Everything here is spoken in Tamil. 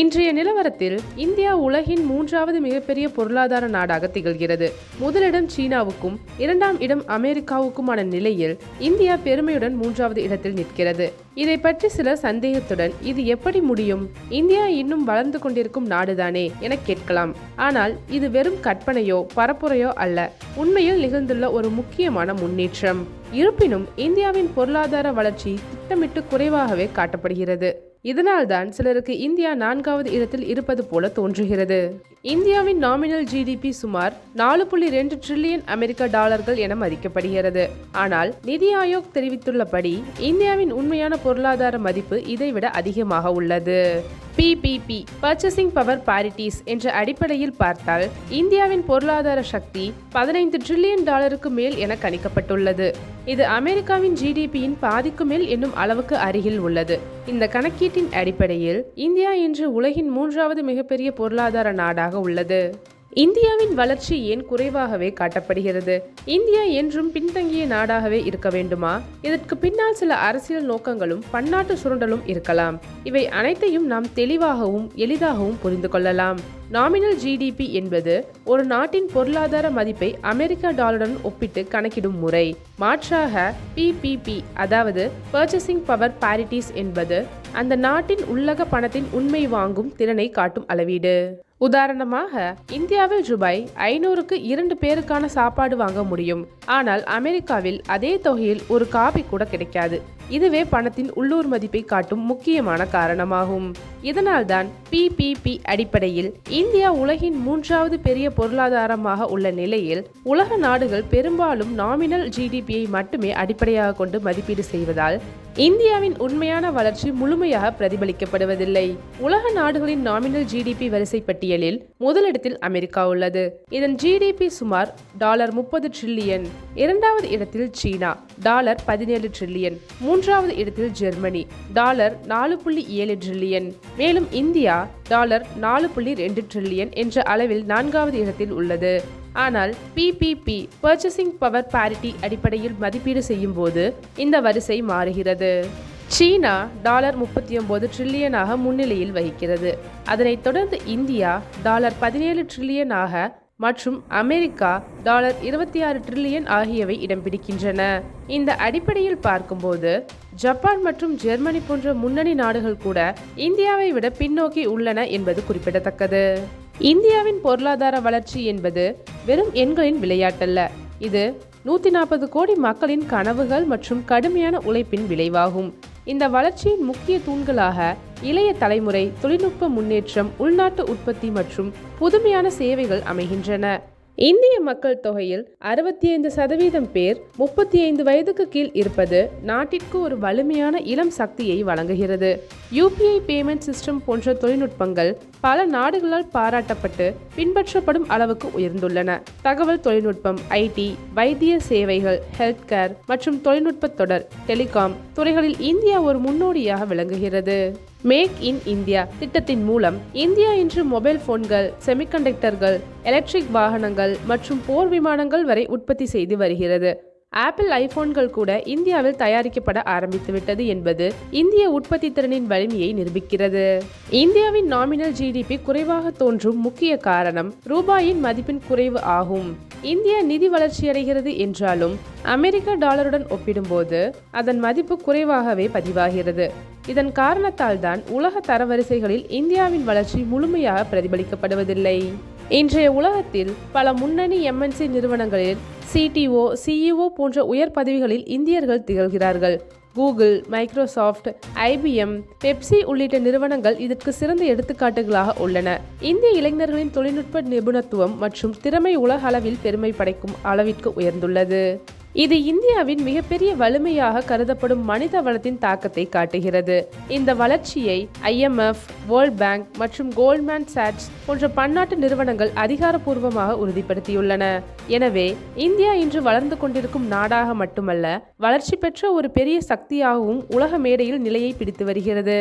இன்றைய நிலவரத்தில் இந்தியா உலகின் மூன்றாவது மிகப்பெரிய பொருளாதார நாடாக திகழ்கிறது. முதலிடம் சீனாவுக்கும் இரண்டாம் இடம் அமெரிக்காவுக்குமான நிலையில் இந்தியா பெருமையுடன் மூன்றாவது இடத்தில் நிற்கிறது. இதை பற்றி சிலர் சந்தேகத்துடன் இது எப்படி முடியும்? இந்தியா இன்னும் வளர்ந்து கொண்டிருக்கும் நாடுதானே என கேட்கலாம். ஆனால் இது வெறும் கற்பனையோ பரப்புரையோ அல்ல. உண்மையில் நிகழ்ந்துள்ள ஒரு முக்கியமான முன்னேற்றம். இருப்பினும் இந்தியாவின் பொருளாதார வளர்ச்சி திட்டமிட்டு குறைவாகவே காட்டப்படுகிறது. இதனால்தான் சிலருக்கு இந்தியா நான்காவது இடத்தில் இருப்பது போல தோன்றுகிறது. இந்தியாவின் நாமினல் ஜிடிபி சுமார் நாலு புள்ளி ரெண்டு ட்ரில்லியன் அமெரிக்க டாலர்கள் என மதிக்கப்படுகிறது. ஆனால் நிதி ஆயோக் தெரிவித்துள்ளபடி இந்தியாவின் உண்மையான பொருளாதார மதிப்பு இதைவிட அதிகமாக உள்ளது. பிபிபி பர்ச்சேசிங் பவர் பாரிட்டிஸ் என்ற அடிப்படையில் பார்த்தால் இந்தியாவின் பொருளாதார சக்தி பதினைந்து ட்ரில்லியன் டாலருக்கு மேல் என கணிக்கப்பட்டுள்ளது. இது அமெரிக்காவின் ஜிடிபியின் பாதிக்கு மேல் என்னும் அளவுக்கு அருகில் உள்ளது. இந்த கணக்கீட்டின் அடிப்படையில் இந்தியா இன்று உலகின் மூன்றாவது மிகப்பெரிய பொருளாதார நாடாக உள்ளது. இந்தியாவின் வளர்ச்சி ஏன் குறைவாகவே காட்டப்படுகிறது? இந்தியா என்றும் பின்தங்கிய நாடாகவே இருக்க வேண்டுமா? இதற்கு பின்னால் சில அரசியல் நோக்கங்களும் பன்னாட்டு சுரண்டலும் இருக்கலாம். இவை அனைத்தையும் நாம் தெளிவாகவும் எளிதாகவும் புரிந்து கொள்ளலாம். நாமினல் ஜிடிபி என்பது ஒரு நாட்டின் பொருளாதார மதிப்பை அமெரிக்க டாலருடன் ஒப்பிட்டு கணக்கிடும் முறை. மாற்றாக பிபிபி அதாவது பர்ச்சேசிங் பவர் பாரிட்டிஸ் என்பது அந்த நாட்டின் உள்ளக பணத்தின் உண்மை வாங்கும் திறனை காட்டும் அளவீடு. உதாரணமாக இந்தியாவில் ரூபாய் ஐநூறுக்கு இரண்டு பேருக்கான சாப்பாடு வாங்க முடியும். ஆனால் அமெரிக்காவில் அதே தொகையில் ஒரு காபி கூட கிடைக்காது. இதுவே பணத்தின் உள்ளூர் மதிப்பை காட்டும் முக்கியமான காரணமாகும். இதனால்தான் பிபிபி அடிப்படையில் இந்தியா உலகின் மூன்றாவது பெரிய பொருளாதாரமாக உள்ள நிலையில் உலக நாடுகள் பெரும்பாலும் நாமினல் ஜிடிபியை மட்டுமே அடிப்படையாக கொண்டு மதிப்பீடு செய்வதால் இந்தியாவின் உண்மையான வளர்ச்சி முழுமையாக பிரதிபலிக்கப்படுவதில்லை. உலக நாடுகளின் நாமினல் ஜிடிபி வரிசை பட்டியலில் முதலிடத்தில் அமெரிக்கா உள்ளது. இதன் ஜிடிபி சுமார் டாலர் முப்பது ட்ரில்லியன் இரண்டாவது இடத்தில் சீனா டாலர் பதினேழு ட்ரில்லியன் மூன்றாவது இடத்தில் ஜெர்மனி டாலர் நாலு புள்ளி ஏழு ட்ரில்லியன் மேலும் இந்தியா டாலர் நாலு புள்ளி ரெண்டு ட்ரில்லியன் என்ற அளவில் நான்காவது இடத்தில் உள்ளது. ஆனால் பிபிபி பர்ச்சேசிங் பவர் பாரிட்டி அடிப்படையில் மதிப்பீடு செய்யும் போது இந்த வரிசை மாறுகிறது. சீனா டாலர் முப்பத்தி ஒன்பது ட்ரில்லியனாக முன்னிலையில் வகிக்கிறது. அதனைத் தொடர்ந்து இந்தியா டாலர் பதினேழு ட்ரில்லியனாக மற்றும் அமெரிக்கா டாலர் இருபத்தி ஆறு ட்ரில்லியன் ஆகியவை இடம் பிடிக்கின்றன. இந்த அடிப்படையில் பார்க்கும்போது ஜப்பான் மற்றும் ஜெர்மனி போன்ற முன்னணி நாடுகள் கூட இந்தியாவை விட பின்னோக்கி உள்ளன என்பது குறிப்பிடத்தக்கது. இந்தியாவின் பொருளாதார வளர்ச்சி என்பது வெறும் எண்களின் விளையாட்டல்ல. இது நூற்றி நாற்பது கோடி மக்களின் கனவுகள் மற்றும் கடுமையான உழைப்பின் விளைவாகும். இந்த வளர்ச்சியின் முக்கிய தூண்களாக இளைய தலைமுறை தொழில்நுட்ப முன்னேற்றம் உள்நாட்டு உற்பத்தி மற்றும் புதுமையான சேவைகள் அமைகின்றன. இந்திய மக்கள் தொகையில் அறுபத்தி ஐந்து சதவீதம் பேர் முப்பத்தி ஐந்து வயதுக்கு கீழ் இருப்பது நாட்டிற்கு ஒரு வலிமையான இளம் சக்தியை வழங்குகிறது. யூபிஐ பேமெண்ட் சிஸ்டம் போன்ற தொழில்நுட்பங்கள் பல நாடுகளால் பாராட்டப்பட்டு பின்பற்றப்படும் அளவுக்கு உயர்ந்துள்ளன. தகவல் தொழில்நுட்பம் ஐடி வைத்திய சேவைகள் ஹெல்த் கேர் மற்றும் தொழில்நுட்ப தொடர் டெலிகாம் துறைகளில் இந்தியா ஒரு முன்னோடியாக விளங்குகிறது. மேக் இன் இந்தியா திட்டத்தின் மூலம் இந்தியா இன்று மொபைல் போன்கள் செமிகண்டக்டர்கள் எலக்ட்ரிக் வாகனங்கள் மற்றும் போர் விமானங்கள் வரை உற்பத்தி செய்து வருகிறது. ஆப்பிள் ஐபோன்கள் கூட இந்தியாவில் தயாரிக்கப்பட ஆரம்பித்துவிட்டது என்பது இந்திய உற்பத்தி திறனின் வலிமையை நிரூபிக்கிறது. இந்தியாவின் நாமினல் ஜிடிபி குறைவாக தோன்றும் முக்கிய காரணம் ரூபாயின் மதிப்பின் குறைவு ஆகும். இந்தியா நிதி வளர்ச்சியடைகிறது என்றாலும் அமெரிக்க டாலருடன் ஒப்பிடும்போது அதன் மதிப்பு குறைவாகவே பதிவாகிறது. இதன் காரணத்தால் தான் உலக தரவரிசைகளில் இந்தியாவின் வளர்ச்சி முழுமையாக பிரதிபலிக்கப்படுவதில்லை. இன்றைய உலகத்தில் பல முன்னணி எம்என்சி நிறுவனங்களில் சிடிஓ சிஇஓ போன்ற உயர் பதவிகளில் இந்தியர்கள் திகழ்கிறார்கள். கூகுள் மைக்ரோசாஃப்ட் ஐபிஎம் பெப்சி உள்ளிட்ட நிறுவனங்கள் இதற்கு சிறந்த எடுத்துக்காட்டுகளாக உள்ளன. இந்திய இளைஞர்களின் தொழில்நுட்ப நிபுணத்துவம் மற்றும் திறமை உலக அளவில் பெருமை படைக்கும் அளவிற்கு உயர்ந்துள்ளது. இது இந்தியாவின் மிகப்பெரிய வலிமையாக கருதப்படும் மனித வளத்தின் தாக்கத்தை காட்டுகிறது. இந்த வளர்ச்சியை ஐஎம்எஃப் வேர்ல்ட் பேங்க் மற்றும் கோல்ட்மேன் சாட்ஸ் போன்ற பன்னாட்டு நிறுவனங்கள் அதிகாரப்பூர்வமாக உறுதிப்படுத்தியுள்ளன. எனவே இந்தியா இன்று வளர்ந்து கொண்டிருக்கும் நாடாக மட்டுமல்ல வளர்ச்சி பெற்ற ஒரு பெரிய சக்தியாகவும் உலக மேடையில் நிலையை பிடித்து வருகிறது.